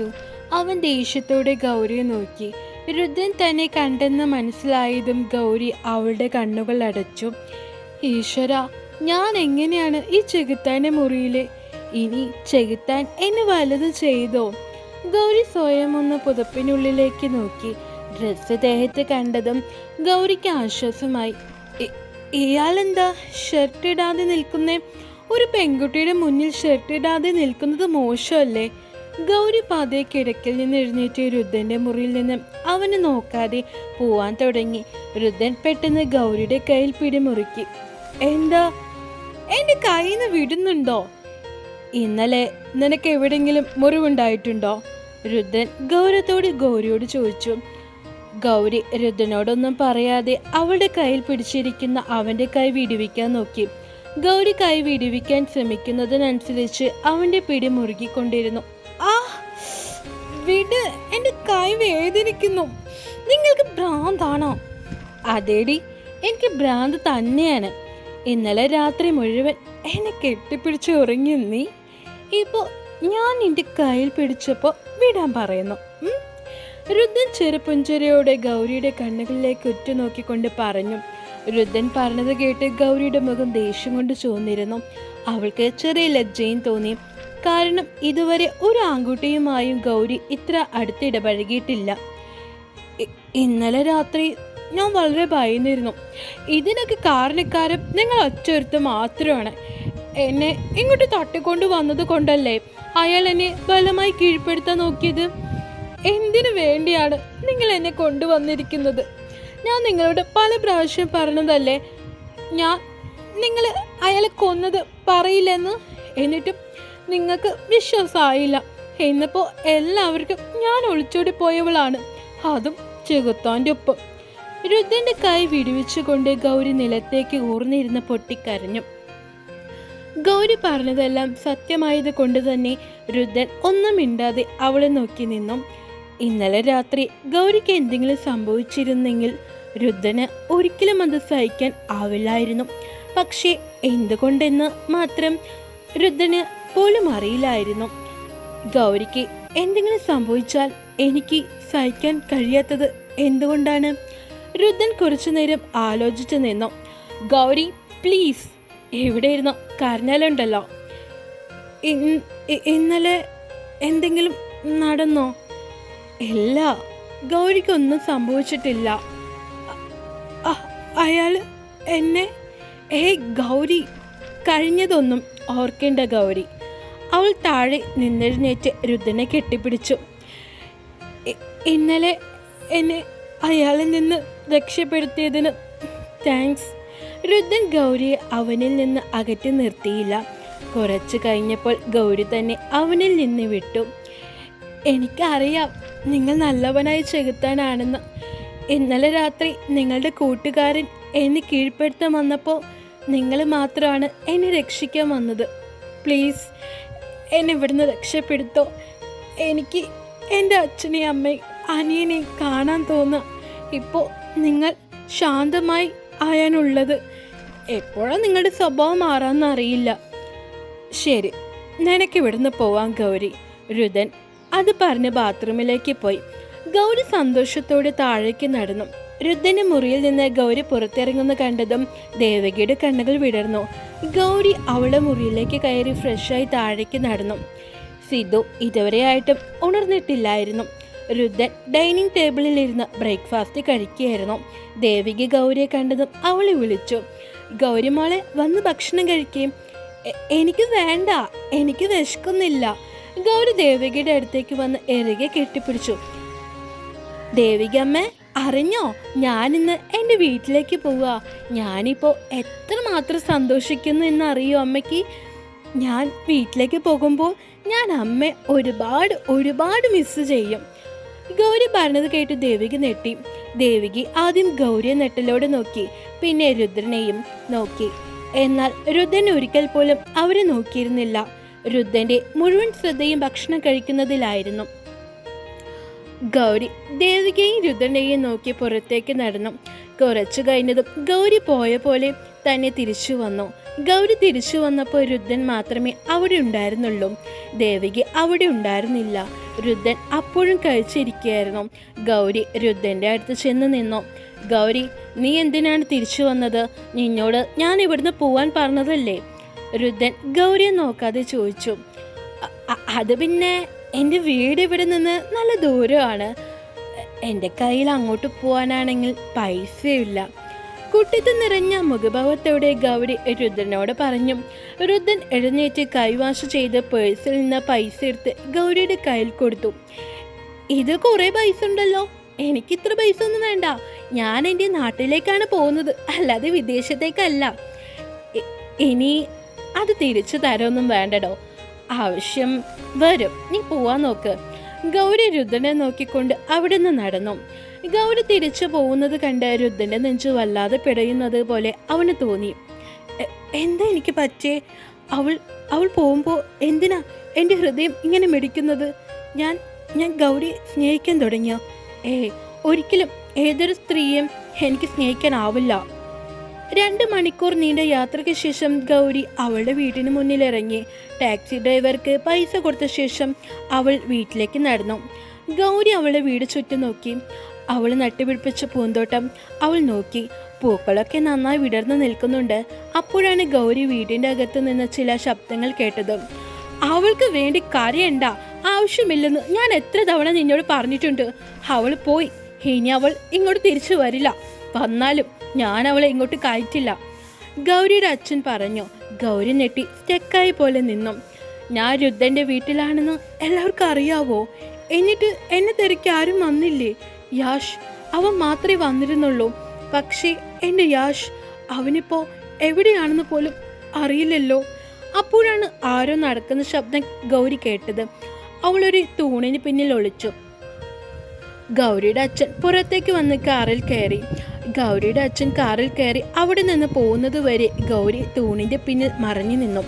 കേട്ടു. അവൻ ദേഷ്യത്തോടെ ഗൗരിയെ നോക്കി. രുദ്രൻ തന്നെ കണ്ടെന്ന് മനസ്സിലായതും ഗൗരി അവളുടെ കണ്ണുകൾ അടച്ചു. ഈശ്വര ഞാൻ എങ്ങനെയാണ് ഈ ചെകുത്താന്റെ മുറിയിലെ? ഇനി ചെകുത്താൻ എന്നെ വലുത് ചെയ്തോ? ഗൗരി സ്വയം ഒന്ന് പുതപ്പിനുള്ളിലേക്ക് നോക്കി. ഡ്രസ്സ് ദേഹത്ത് കണ്ടതും ഗൗരിക്ക് ആശ്വാസമായി. ഇയാളെന്താ ഷർട്ട് ഇടാതെ നിൽക്കുന്നേ? ഒരു പെൺകുട്ടിയുടെ മുന്നിൽ ഷർട്ട് ഇടാതെ നിൽക്കുന്നത് മോശമല്ലേ? ഗൗരി പാതയെ കിടക്കിൽ നിന്ന് എഴുന്നേറ്റ് രുദ്രന്റെ മുറിയിൽ നിന്ന് അവനെ നോക്കാതെ പോവാൻ തുടങ്ങി. രുദ്രൻ പെട്ടെന്ന് ഗൗരിയുടെ കയ്യിൽ പിടിമുറുക്കി. എന്താ? എന്റെ നിന്ന് വിടുന്നുണ്ടോ? ഇന്നലെ നിനക്ക് എവിടെങ്കിലും മുറിവുണ്ടായിട്ടുണ്ടോ? രുദ്രൻ ഗൗരവത്തോട് ഗൗരിയോട് ചോദിച്ചു. ഗൗരി രുദ്രനോടൊന്നും പറയാതെ അവളുടെ കയ്യിൽ പിടിച്ചിരിക്കുന്ന അവന്റെ കൈ വിടുവിക്കാൻ നോക്കി. ഗൗരി കൈ വിടുവിക്കാൻ ശ്രമിക്കുന്നതിനനുസരിച്ച് അവന്റെ പിടി മുറുകിക്കൊണ്ടിരുന്നു. വിട്. എന്റെ കൈ വേദനിക്കുന്നു നിങ്ങൾക്ക് ഭ്രാന്താണോ അതേടി എനിക്ക് ഭ്രാന്ത് തന്നെയാണ്. ഇന്നലെ രാത്രി മുഴുവൻ എന്നെ കെട്ടിപ്പിടിച്ച് ഉറങ്ങി നീ. ഇപ്പോ ഞാൻ നിന്റെ കയ്യിൽ പിടിച്ചപ്പോൾ വിടാൻ പറയുന്നു. രുദ്ധൻ ചെറുപുഞ്ചിരിയോടെ ഗൗരിയുടെ കണ്ണുകളിലേക്ക് ഉറ്റുനോക്കിക്കൊണ്ട് പറഞ്ഞു. രുദ്രൻ പറഞ്ഞത് കേട്ട് ഗൗരിയുടെ മുഖം ദേഷ്യം കൊണ്ട് ചുവന്നിരുന്നു. അവൾക്ക് ചെറിയ ലജ്ജയും തോന്നി. കാരണം ഇതുവരെ ഒരു ആൺകുട്ടിയുമായും ഗൗരി ഇത്ര അടുത്തിടപഴകിയിട്ടില്ല. ഇന്നലെ രാത്രി ഞാൻ വളരെ ഭയന്നിരുന്നു. ഇതിനൊക്കെ കാരണക്കാരൻ നിങ്ങൾ ഒറ്റൊരുത്ത് മാത്രമാണ്. എന്നെ ഇങ്ങോട്ട് തട്ടിക്കൊണ്ടു വന്നത് കൊണ്ടല്ലേ? അയാൾ എന്നെ ബലമായി കീഴ്പ്പെടുത്താൻ നോക്കിയത്? എന്തിനു വേണ്ടിയാണ് നിങ്ങൾ എന്നെ കൊണ്ടുവന്നിരിക്കുന്നത്? ഞാൻ നിങ്ങളോട് പല പ്രാവശ്യം പറഞ്ഞതല്ലേ? ഞാൻ നിങ്ങൾ അയാളെ കൊന്നത് പറയില്ലെന്ന്? എന്നിട്ടും നിങ്ങൾക്ക് വിശ്വാസമായില്ല. എന്നപ്പോൾ എല്ലാവർക്കും ഞാൻ ഒളിച്ചോടി പോയവളാണ്. അതും ചെകുത്താന്റെ ഒപ്പം. രുദ്രന്റെ കൈ വിടുവിച്ചുകൊണ്ട് ഗൗരി നിലത്തേക്ക് ഊർന്നിരുന്ന് പൊട്ടിക്കരഞ്ഞു ഗൗരി പറഞ്ഞതെല്ലാം സത്യമായത് കൊണ്ട് തന്നെ രുദ്രൻ ഒന്നും മിണ്ടാതെ അവളെ നോക്കി നിന്നു. ഇന്നലെ രാത്രി ഗൗരിക്ക് എന്തെങ്കിലും സംഭവിച്ചിരുന്നെങ്കിൽ രുദ്രന് ഒരിക്കലും അത് സഹിക്കാൻ ആവില്ലായിരുന്നു. പക്ഷേ എന്തുകൊണ്ടെന്ന് മാത്രം രുദ്രന് പോലും അറിയില്ലായിരുന്നു. ഗൗരിക്ക് എന്തെങ്കിലും സംഭവിച്ചാൽ എനിക്ക് സഹിക്കാൻ കഴിയാത്തത് എന്തുകൊണ്ടാണ്? രുദ്രൻ കുറച്ചു നേരം ആലോചിച്ചു നിന്നു. ഗൗരി പ്ലീസ് എവിടെ ഇരുന്നോ കരഞ്ഞാലുണ്ടല്ലോ ഇന്നലെ എന്തെങ്കിലും നടന്നോ? ഇല്ല ഗൗരിക്കൊന്നും സംഭവിച്ചിട്ടില്ല. അയാൾ എന്നെ ഏ ഗൗരി കഴിഞ്ഞതൊന്നും ഓർക്കേണ്ട ഗൗരി. അവൾ താഴെ നിന്നെഴുന്നേറ്റ് രുദ്രനെ കെട്ടിപ്പിടിച്ചു. ഇന്നലെ എന്നെ അയാളിൽ നിന്ന് രക്ഷപ്പെടുത്തിയതിന് താങ്ക്സ്. രുദ്രൻ ഗൗരിയെ അവനിൽ നിന്ന് അകറ്റി നിർത്തിയില്ല. കുറച്ച് കഴിഞ്ഞപ്പോൾ ഗൗരി തന്നെ അവനിൽ നിന്ന് വിട്ടു. എനിക്കറിയാം നിങ്ങൾ നല്ലവനായി ചെകുത്താനാണെന്ന്. ഇന്നലെ രാത്രി നിങ്ങളുടെ കൂട്ടുകാരൻ എന്നെ കീഴ്പ്പെടുത്താൻ വന്നപ്പോൾ നിങ്ങൾ മാത്രമാണ് എന്നെ രക്ഷിക്കാൻ വന്നത്. പ്ലീസ് എന്നെ ഇവിടുന്ന് രക്ഷപ്പെടുത്തോ. എനിക്ക് എന്റെ അച്ഛനെയും അമ്മയും അനിയനെയും കാണാൻ തോന്നുക ഇപ്പോൾ നിങ്ങൾ ശാന്തമായി ആയാനുള്ളത്. എപ്പോഴാണ് നിങ്ങളുടെ സ്വഭാവം മാറാമെന്ന് അറിയില്ല. ശരി നിനക്ക് ഇവിടുന്ന് പോവാം ഗൗരി. രുദൻ അത് പറഞ്ഞ് ബാത്റൂമിലേക്ക് പോയി. ഗൗരി സന്തോഷത്തോടെ താഴേക്ക് നടന്നു. രുദ്രന്റെ മുറിയിൽ നിന്ന് ഗൗരി പുറത്തിറങ്ങുന്ന കണ്ടതും ദേവകിയുടെ കണ്ണുകൾ വിടർന്നു. ഗൗരി അവളുടെ മുറിയിലേക്ക് കയറി ഫ്രഷായി താഴേക്ക് നടന്നു. സിധു ഇതുവരെയായിട്ടും ഉണർന്നിട്ടില്ലായിരുന്നു. രുദ്രൻ ഡൈനിങ് ടേബിളിൽ ഇരുന്ന് ബ്രേക്ക്ഫാസ്റ്റ് കഴിക്കുകയായിരുന്നു. ദേവികി ഗൗരിയെ കണ്ടതും അവളെ വിളിച്ചു. ഗൗരി മോളെ വന്ന് ഭക്ഷണം കഴിക്കുകയും എനിക്ക് വേണ്ട എനിക്ക് വിശക്കുന്നില്ല. ഗൗരി ദേവികയുടെ അടുത്തേക്ക് വന്ന് എറുകെ കെട്ടിപ്പിടിച്ചു. ദേവിക അമ്മ അറിഞ്ഞോ? ഞാനിന്ന് എന്റെ വീട്ടിലേക്ക് പോവുക. ഞാനിപ്പോൾ എത്രമാത്രം സന്തോഷിക്കുന്നു എന്നറിയോ അമ്മയ്ക്ക്? ഞാൻ വീട്ടിലേക്ക് പോകുമ്പോൾ ഞാൻ അമ്മ ഒരുപാട് ഒരുപാട് മിസ് ചെയ്യും. ഗൗരി പറഞ്ഞത് കേട്ട് ദേവികി നെട്ടി ദേവികി ആദ്യം ഗൗരിയെ നെട്ടലോടെ നോക്കി. പിന്നെ രുദ്രനെയും നോക്കി. എന്നാൽ രുദ്രൻ ഒരിക്കൽ പോലും അവരെ നോക്കിയിരുന്നില്ല. രുദ്രന്റെ മുഴുവൻ ശ്രദ്ധയും ഭക്ഷണം കഴിക്കുന്നതിലായിരുന്നു. ഗൗരി ദേവികയും രുദ്രനെയും നോക്കി പുറത്തേക്ക് നടന്നു. കുറച്ചു കഴിഞ്ഞതും ഗൗരി പോയ പോലെ തന്നെ തിരിച്ചു വന്നു. ഗൗരി തിരിച്ചു വന്നപ്പോൾ രുദ്രൻ മാത്രമേ അവിടെ ഉണ്ടായിരുന്നുള്ളൂ. ദേവികി അവിടെ ഉണ്ടായിരുന്നില്ല. രുദ്രൻ അപ്പോഴും കഴിച്ചിരിക്കുകയായിരുന്നു. ഗൗരി രുദ്രന്റെ അടുത്ത് ചെന്ന് നിന്നു. ഗൗരി നീ എന്തിനാണ് തിരിച്ചു വന്നത്? നിന്നോട് ഞാൻ ഇവിടുന്ന് പോവാൻ പറഞ്ഞതല്ലേ? രുദ്രൻ ഗൗരിയെ നോക്കാതെ ചോദിച്ചു. "അ- അ- അത് പിന്നെ എന്റെ വീട് ഇവിടെ നിന്ന് നല്ല ദൂരമാണ്. എന്റെ കയ്യിൽ അങ്ങോട്ട് പോകാനാണെങ്കിൽ പൈസയില്ല. കുട്ടിത്ത് നിറഞ്ഞ മുഖഭാവത്തോടെ ഗൗരി രുദ്രനോട് പറഞ്ഞു രുദ്രൻ എഴുന്നേറ്റ് കൈവാശ ചെയ്ത് പേഴ്സിൽ നിന്ന് പൈസ എടുത്ത് ഗൗരിയുടെ കയ്യിൽ കൊടുത്തു. ഇത് കുറേ പൈസ ഉണ്ടല്ലോ. എനിക്ക് ഇത്ര പൈസ ഒന്നും വേണ്ട. ഞാൻ എന്റെ നാട്ടിലേക്കാണ് പോകുന്നത്. അല്ലാതെ വിദേശത്തേക്കല്ല. ഇനി അത് തിരിച്ചു തരമൊന്നും വേണ്ടടോ. ആവശ്യം വരും. നീ പോവാൻ നോക്ക്. ഗൗരി രുദ്രനെ നോക്കിക്കൊണ്ട് അവിടെ നിന്ന് നടന്നു. ഗൗരി തിരിച്ചു പോകുന്നത് കണ്ട് രുദ്രന്റെ നെഞ്ചു വല്ലാതെ പിടയുന്നത് പോലെ അവന് തോന്നി. എന്താ എനിക്ക് പറ്റേ അവൾ അവൾ പോകുമ്പോൾ എന്തിനാ എന്റെ ഹൃദയം ഇങ്ങനെ മിടിക്കുന്നത്? ഞാൻ ഞാൻ ഗൗരി സ്നേഹിക്കാൻ തുടങ്ങിയ? ഏ ഒരിക്കലും ഏതൊരു സ്ത്രീയും എനിക്ക് സ്നേഹിക്കാനാവില്ല. രണ്ട് മണിക്കൂർ നീണ്ട യാത്രയ്ക്ക് ശേഷം ഗൗരി അവളുടെ വീട്ടിന് മുന്നിലിറങ്ങി. ടാക്സി ഡ്രൈവർക്ക് പൈസ കൊടുത്ത ശേഷം അവൾ വീട്ടിലേക്ക് നടന്നു. ഗൗരി അവളുടെ വീട് ചുറ്റും നോക്കി. അവൾ നട്ടുപിടിപ്പിച്ച പൂന്തോട്ടം അവൾ നോക്കി. പൂക്കളൊക്കെ നന്നായി വിടർന്നു നിൽക്കുന്നുണ്ട്. അപ്പോഴാണ് ഗൗരി വീടിന്റെ അകത്ത് നിന്ന് ചില ശബ്ദങ്ങൾ കേട്ടത്. അവൾക്ക് വേണ്ടി കരയണ്ട. ആവശ്യമില്ലെന്ന് ഞാൻ എത്ര തവണ നിന്നോട് പറഞ്ഞിട്ടുണ്ട്. അവൾ പോയി. ഇനി അവൾ ഇങ്ങോട്ട് തിരിച്ചു വരില്ല. വന്നാലും ഞാൻ അവളെ ഇങ്ങോട്ട് കയറ്റില്ല. ഗൗരിയുടെ അച്ഛൻ പറഞ്ഞു ഗൗരി നെട്ടി സ്റ്റെക്കായി പോലെ നിന്നു. ഞാൻ രുദ്ധന്റെ വീട്ടിലാണെന്ന് എല്ലാവർക്കും അറിയാവോ? എന്നിട്ട് എന്നെ തിരക്കി ആരും വന്നില്ലേ? യാഷ് അവൻ മാത്രമേ വന്നിരുന്നുള്ളൂ. പക്ഷേ എന്റെ യാഷ് അവനിപ്പോൾ എവിടെയാണെന്ന് പോലും അറിയില്ലല്ലോ. അപ്പോഴാണ് ആരോ നടക്കുന്ന ശബ്ദം ഗൗരി കേട്ടത്. അവളൊരു തൂണിന് പിന്നിൽ ഒളിച്ചു. ഗൗരിയുടെ അച്ഛൻ പുറത്തേക്ക് വന്ന് കാറിൽ കയറി. ഗൗരിയുടെ അച്ഛൻ കാറിൽ കയറി അവിടെ നിന്ന് പോകുന്നത് വരെ ഗൗരി തൂണിന്റെ പിന്നിൽ മറഞ്ഞു നിന്നു.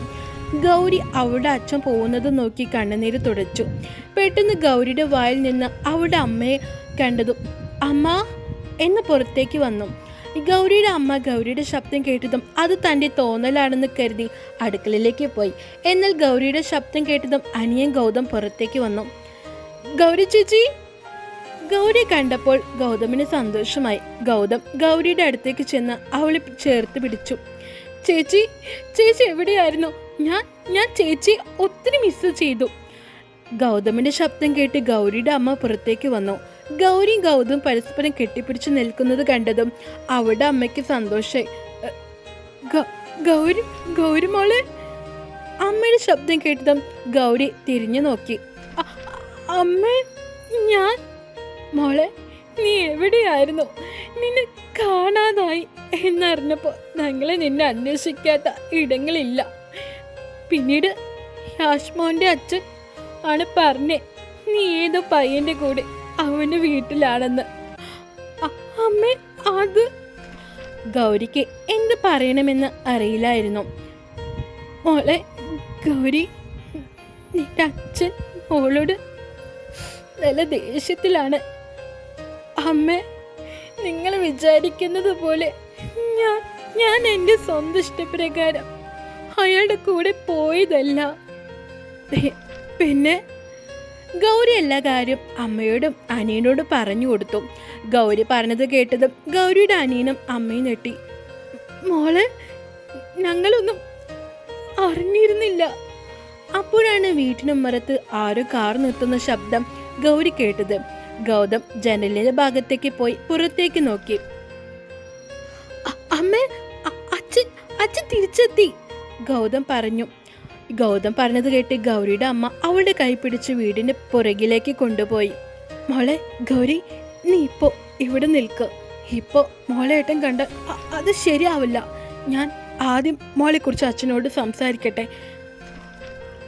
ഗൗരി അവളുടെ അച്ഛൻ പോകുന്നത് നോക്കി കണ്ണുനീര് തുടച്ചു. പെട്ടെന്ന് ഗൗരിയുടെ വായിൽ നിന്ന് അവളുടെ അമ്മയെ കണ്ടതും അമ്മ എന്ന് പുറത്തേക്ക് വന്നു. ഗൗരിയുടെ അമ്മ ഗൗരിയുടെ ശബ്ദം കേട്ടതും അത് തന്റെ തോന്നലാണെന്ന് കരുതി അടുക്കളയിലേക്ക് പോയി. എന്നാൽ ഗൗരിയുടെ ശബ്ദം കേട്ടതും അനിയൻ ഗൗതം പുറത്തേക്ക് വന്നു. ഗൗരി ചേച്ചി ഗൗരി കണ്ടപ്പോൾ ഗൗതമിന് സന്തോഷമായി. ഗൗതം ഗൗരിയുടെ അടുത്തേക്ക് ചെന്ന് അവളെ ചേർത്ത് പിടിച്ചു. ചേച്ചി ചേച്ചി എവിടെയായിരുന്നു? ഞാൻ ഞാൻ ചേച്ചി ഒത്തിരി മിസ് ചെയ്തു. ഗൗതമിന്റെ ശബ്ദം കേട്ട് ഗൗരിയുടെ അമ്മ പുറത്തേക്ക് വന്നു. ഗൗരിയും ഗൗതം പരസ്പരം കെട്ടിപ്പിടിച്ച് നിൽക്കുന്നത് കണ്ടതും അവളുടെ അമ്മയ്ക്ക് സന്തോഷമായി ഗൗരി ഗൗരി മോളെ. അമ്മയുടെ ശബ്ദം കേട്ടതും ഗൗരി തിരിഞ്ഞു നോക്കി. "അ- അ- അമ്മേ ഞാൻ മോളെ നീ എവിടെയായിരുന്നു? നിന്നെ കാണാതായി എന്നറിഞ്ഞപ്പോൾ ഞങ്ങളെ നിന്നെ അന്വേഷിക്കാത്ത ഇടങ്ങളില്ല. പിന്നീട് യാഷ്മോന്റെ അച്ഛൻ ആണ് പറഞ്ഞേ നീ ഏതോ പയ്യന്റെ കൂടെ അവന്റെ വീട്ടിലാണെന്ന്. അമ്മേ അത്? ഗൗരിക്ക് എന്ത് പറയണമെന്ന് അറിയില്ലായിരുന്നു. മോളെ ഗൗരി നിന്റെ അച്ഛൻ മോളോട് നല്ല ദേഷ്യത്തിലാണ്. അമ്മ നിങ്ങൾ വിചാരിക്കുന്നത് പോലെ ഞാൻ ഞാൻ എന്റെ സ്വന്തം ഇഷ്ടപ്രകാരം അയാളുടെ കൂടെ പോയതല്ല. പിന്നെ ഗൗരി എല്ലാ കാര്യം അമ്മയോടും അനിയനോടും പറഞ്ഞു കൊടുത്തു. ഗൗരി പറഞ്ഞത് കേട്ടതും ഗൗരിയുടെ അനിയനും അമ്മയും ഞെട്ടി. മോളെ ഞങ്ങളൊന്നും അറിഞ്ഞിരുന്നില്ല. അപ്പോഴാണ് വീട്ടിനും മറത്ത് ആരോ കാർ നിർത്തുന്ന ശബ്ദം ഗൗരി കേട്ടത്. ഗൗതം ജനലിലെ ഭാഗത്തേക്ക് പോയി പുറത്തേക്ക് നോക്കി. അമ്മ അച്ഛൻ അച്ഛൻ തിരിച്ചെത്തി ഗൗതം പറഞ്ഞു. ഗൗതം പറഞ്ഞത് കേട്ട് ഗൗരിയുടെ അമ്മ അവളുടെ കൈ പിടിച്ച് വീടിന്റെ പുറകിലേക്ക് കൊണ്ടുപോയി. മോളെ ഗൗരി നീ ഇപ്പോ ഇവിടെ നിൽക്ക്. ഇപ്പോ മോളെ ഏട്ടൻ കണ്ട അത് ശരിയാവില്ല. ഞാൻ ആദ്യം മോളെക്കുറിച്ച് അച്ഛനോട് സംസാരിക്കട്ടെ.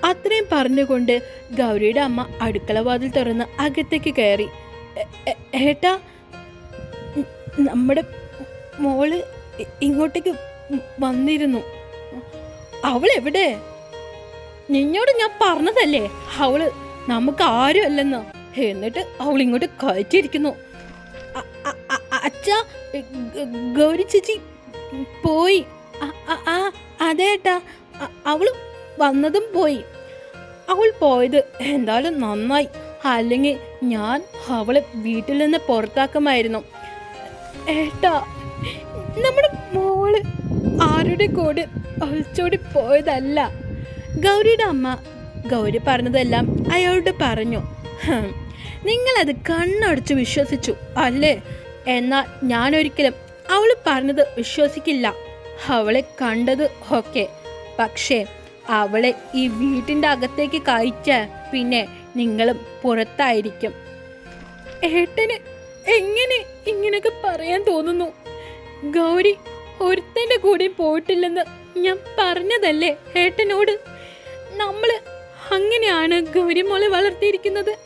അത്രയും പറഞ്ഞുകൊണ്ട് ഗൗരിയുടെ അമ്മ അടുക്കള വാതിൽ തുറന്ന് അകത്തേക്ക് കയറി. "എ- എ- ഏട്ടാ നമ്മുടെ മോൾ ഇങ്ങോട്ടേക്ക് വന്നിരുന്നു. അവൾ എവിടെ? നിന്നോട് ഞാൻ പറഞ്ഞതല്ലേ? അവൾ നമുക്ക് ആരും അല്ലെന്ന്. എന്നിട്ട് അവൾ ഇങ്ങോട്ട് കയറ്റിയിരിക്കുന്നു. അച്ഛാ ഗൗരി ചേച്ചി പോയി. ആ അതേട്ടാ അവൾ വന്നതും പോയി. അവൾ പോയത് എന്തായാലും നന്നായി. അല്ലെങ്കിൽ ഞാൻ അവളെ വീട്ടിൽ നിന്ന് പുറത്താക്കുമായിരുന്നു. ഏട്ടാ നമ്മുടെ മോൾ ആരുടെ കൂടെ ഒളിച്ചോടി പോയതല്ല. ഗൗരിയുടെ അമ്മ ഗൗരി പറഞ്ഞതെല്ലാം അയാളോട് പറഞ്ഞു. നിങ്ങളത് കണ്ണടച്ച് വിശ്വസിച്ചു അല്ലേ? എന്നാൽ ഞാനൊരിക്കലും അവൾ പറഞ്ഞത് വിശ്വസിക്കില്ല. അവളെ കണ്ടത് ഒക്കെ. പക്ഷേ അവളെ ഈ വീട്ടിന്റെ അകത്തേക്ക് കയറ്റ പിന്നെ നിങ്ങളും പുറത്തായിരിക്കും. ഏട്ടന് എങ്ങനെ ഇങ്ങനെയൊക്കെ പറയാൻ തോന്നുന്നു? ഗൗരി ഒരുത്തന്റെ കൂടെ പോയിട്ടില്ലെന്ന് ഞാൻ പറഞ്ഞതല്ലേ ഏട്ടനോട്? നമ്മൾ അങ്ങനെയാണ് ഗൗരി മോളെ വളർത്തിയിരിക്കുന്നത്.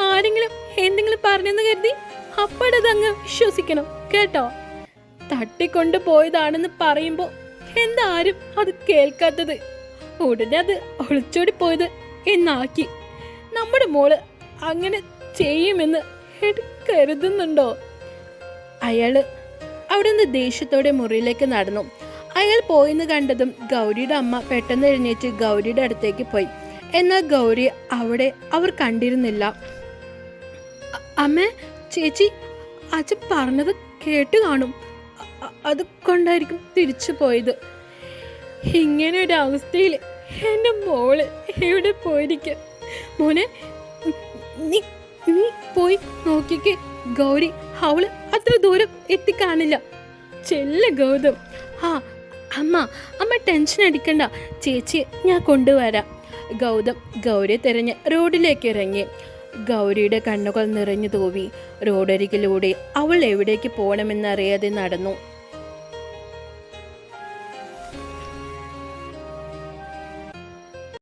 ആരെങ്കിലും എന്തെങ്കിലും പറഞ്ഞെന്ന് കരുതി അപ്പടതങ്ങ് വിശ്വസിക്കണം കേട്ടോ? തട്ടിക്കൊണ്ട് പോയതാണെന്ന് പറയുമ്പോൾ എന്താരും അത് കേൾക്കാത്തത്. ഉടനെ അത് ഒളിച്ചോടി പോയത് എന്നാക്കി. നമ്മുടെ മോൾ അങ്ങനെ ചെയ്യുമെന്ന് കരുതുന്നുണ്ടോ? അയാൾ അവിടെ നിന്ന് ദേഷ്യത്തോടെ മുറിയിലേക്ക് നടന്നു. അയാൾ പോയെന്ന് കണ്ടതും ഗൗരിയുടെ അമ്മ പെട്ടെന്ന് എഴുന്നേറ്റ് ഗൗരിയുടെ അടുത്തേക്ക് പോയി. എന്നാൽ ഗൗരി അവിടെ അവർ കണ്ടിരുന്നില്ല. അമ്മ ചേച്ചി അച്ഛൻ പറഞ്ഞത് കേട്ട് കാണും. അ- അ- അത് കൊണ്ടായിരിക്കും തിരിച്ചു പോയത്. ഇങ്ങനെ ഒരു അവസ്ഥയിൽ എന്റെ മോൾ എവിടെ പോയിരിക്കും? മോനെ നീ പോയി നോക്കിക്കേ. ഗൗരി അവൾ അത്ര ദൂരം എത്തിക്കാണില്ല. ചെല്ല ഗൗതം. ആ അമ്മ അമ്മ ടെൻഷൻ അടിക്കണ്ട. ചേച്ചി ഞാൻ കൊണ്ടുവരാം. ഗൗതം ഗൗരിയെ തിരഞ്ഞ് റോഡിലേക്ക് ഇറങ്ങി. ഗൗരിയുടെ കണ്ണുകൾ നിറഞ്ഞു തൂവി. റോഡരികിലൂടെ അവൾ എവിടേക്ക് പോകണമെന്നറിയാതെ നടന്നു.